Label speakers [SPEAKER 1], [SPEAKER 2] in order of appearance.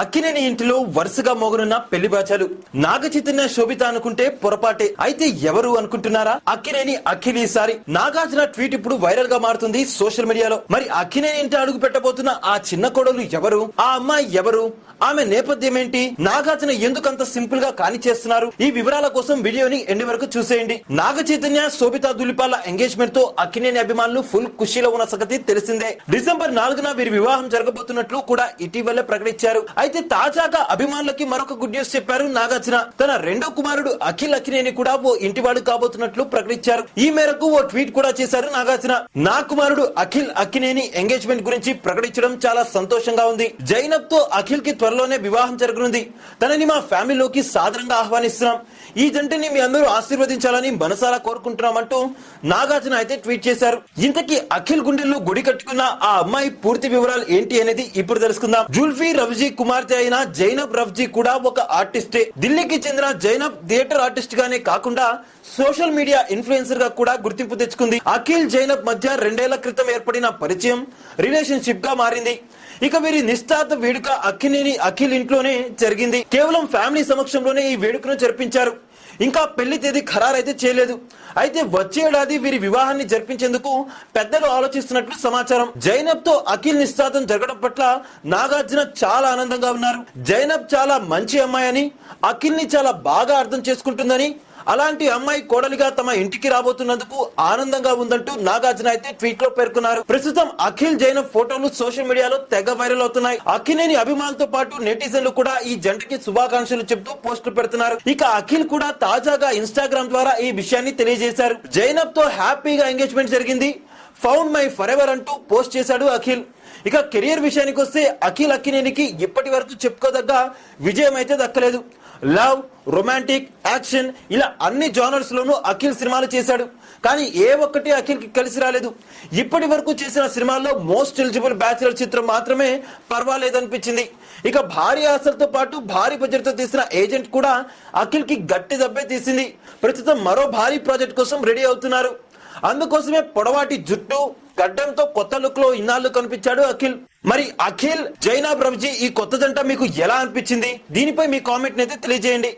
[SPEAKER 1] అక్కినేని ఇంటిలో వరుసగా మోగనున్న పెళ్ళి బాచాలు. నాగ చైతన్య శోభిత అనుకుంటే పొరపాటే. అయితే ఎవరు అనుకుంటున్నారా? అక్కినేని అఖిల్ ఈసారి నాగార్జున ట్వీట్ ఇప్పుడు వైరల్గా మారుతుంది సోషల్ మీడియాలో. మరి అక్కినేని ఇంటి అడుగు పెట్టబోతున్న ఆ చిన్న కోడలు ఎవరు? ఆ అమ్మాయి ఎవరు? ఆమె నేపథ్యం ఏంటి? నాగార్జున ఎందుకంత సింపుల్గా కాని చేస్తున్నారు? ఈ వివరాల కోసం వీడియోని ఎండి వరకు చూసేయండి. నాగ చైతన్య శోభిత దులిపాల ఎంగేజ్మెంట్తో అక్కినేని అభిమానులు ఫుల్ ఖుషీలో ఉన్న సంగతి తెలిసిందే. డిసెంబర్ నాలుగున వీరి వివాహం జరగబోతున్నట్లు కూడా ఇటీవలే ప్రకటించారు. అయితే తాజాగా అభిమానులకి మరొక గుడ్ న్యూస్ చెప్పారు నాగార్జున. తన రెండో కుమారుడు అఖిల్ అక్కినేని కూడా ఓ ఇంటివాడు కాబోతున్నట్లు ప్రకటించారు. ఈ మేరకు ఓ ట్వీట్ కూడా చేశారు నాగార్జున. నా కుమారుడు అఖిల్ అక్కినేని ఎంగేజ్మెంట్ గురించి ప్రకటించడం చాలా సంతోషంగా ఉంది. జైనబ్తో అఖిల్కి త్వరలోనే వివాహం జరగనుంది. తనని మా ఫ్యామిలీలోకి సాదరంగా ఆహ్వానిస్తున్నాం. ఈ జంటని మీ అందరూ ఆశీర్వదించాలని మనసారా కోరుకుంటున్నామంటూ నాగార్జున అయితే ట్వీట్ చేశారు. ఇంతకీ అఖిల్ గుండెల్లో గుడి కట్టుకున్న ఆ అమ్మాయి పూర్తి వివరాలు ఏంటి అనేది ఇప్పుడు తెలుసుకుందాం. జుల్ఫీ రవ్జీ కుమార్తె అయిన జైనబ్ రఫ్జీ కూడా ఒక ఆర్టిస్టే. ఢిల్లీకి చెందిన జైనబ్ థియేటర్ ఆర్టిస్ట్ గానే కాకుండా సోషల్ మీడియా ఇన్ఫ్లుయెన్సర్గా కూడా గుర్తింపు తెచ్చుకుంది. అఖిల్ జైనబ్ మధ్య రెండేళ్ళ క్రితం ఏర్పడిన పరిచయం రిలేషన్షిప్గా మారింది. ఇక వీరి నిశ్చార్థ వేడుక అక్కినేని అఖిల్ ఇంట్లోనే జరిగింది. కేవలం ఫ్యామిలీ సమక్షంలోనే ఈ వేడుకను జరిపించారు. ఇంకా పెళ్ళి తేదీ ఖరారైతే చేయలేదు. అయితే వచ్చే ఏడాది వీరి వివాహాన్ని జరిపించేందుకు పెద్దలు ఆలోచిస్తున్నట్లు సమాచారం. జైనబ్తో అఖిల్ నిశ్చాతం జరగడం పట్ల నాగార్జున చాలా ఆనందంగా ఉన్నారు. జైనబ్ చాలా మంచి అమ్మాయి అని అఖిల్ని చాలా బాగా అర్థం చేసుకుంటుందని అలాంటి అమ్మాయి కోడలిగా తమ ఇంటికి రాబోతున్నందుకు ఆనందంగా ఉందంటూ నాగార్జున అయితే ట్వీట్లో పేర్కొన్నారు. ప్రస్తుతం అఖిల్ జైన ఫోటోలు సోషల్ మీడియాలో తెగ వైరల్ అవుతున్నాయి. అఖినేని అభిమానులతో పాటు నెటిజన్లు కూడా ఈ జంటకి శుభాకాంక్షలు చెబుతూ పోస్టులు పెడుతున్నారు. ఇక అఖిల్ కూడా తాజాగా ఇన్స్టాగ్రామ్ ద్వారా ఈ విషయాన్ని తెలియజేశారు. జైనబ్తో హ్యాపీగా ఎంగేజ్మెంట్ జరిగింది. ఫౌండ్ మై ఫర్ ఎవర్ అంటూ పోస్ట్ చేశాడు అఖిల్. ఇక కెరియర్ విషయానికి వస్తే అఖిల్ అక్కినేనికి ఇప్పటి వరకు చెప్పుకోదగ్గ విజయం అయితే దక్కలేదు. లవ్ రొమాంటిక్ యాక్షన్ ఇలా అన్ని జానర్స్ లోనూ అఖిల్ సినిమాలు చేశాడు. కానీ ఏ ఒక్కటి అఖిల్కి కలిసి రాలేదు. ఇప్పటి వరకు చేసిన సినిమాల్లో మోస్ట్ ఎలిజిబుల్ బ్యాచులర్ చిత్రం మాత్రమే పర్వాలేదనిపించింది. ఇక భారీ ఆశలతో పాటు భారీ బడ్జెట్తో తీసిన ఏజెంట్ కూడా అఖిల్కి గట్టి దెబ్బే తీసింది. ప్రస్తుతం మరో భారీ ప్రాజెక్ట్ కోసం రెడీ అవుతున్నారు. అందుకోసమే పొడవాటి జుట్టు గడ్డంతో కొత్త లుక్లో ఇన్నాళ్ళు కనిపించాడు అఖిల్. మరి అఖిల్ జైనా ప్రభుజీ ఈ కొత్త జంట మీకు ఎలా అనిపించింది? దీనిపై మీ కామెంట్ అయితే తెలియజేయండి.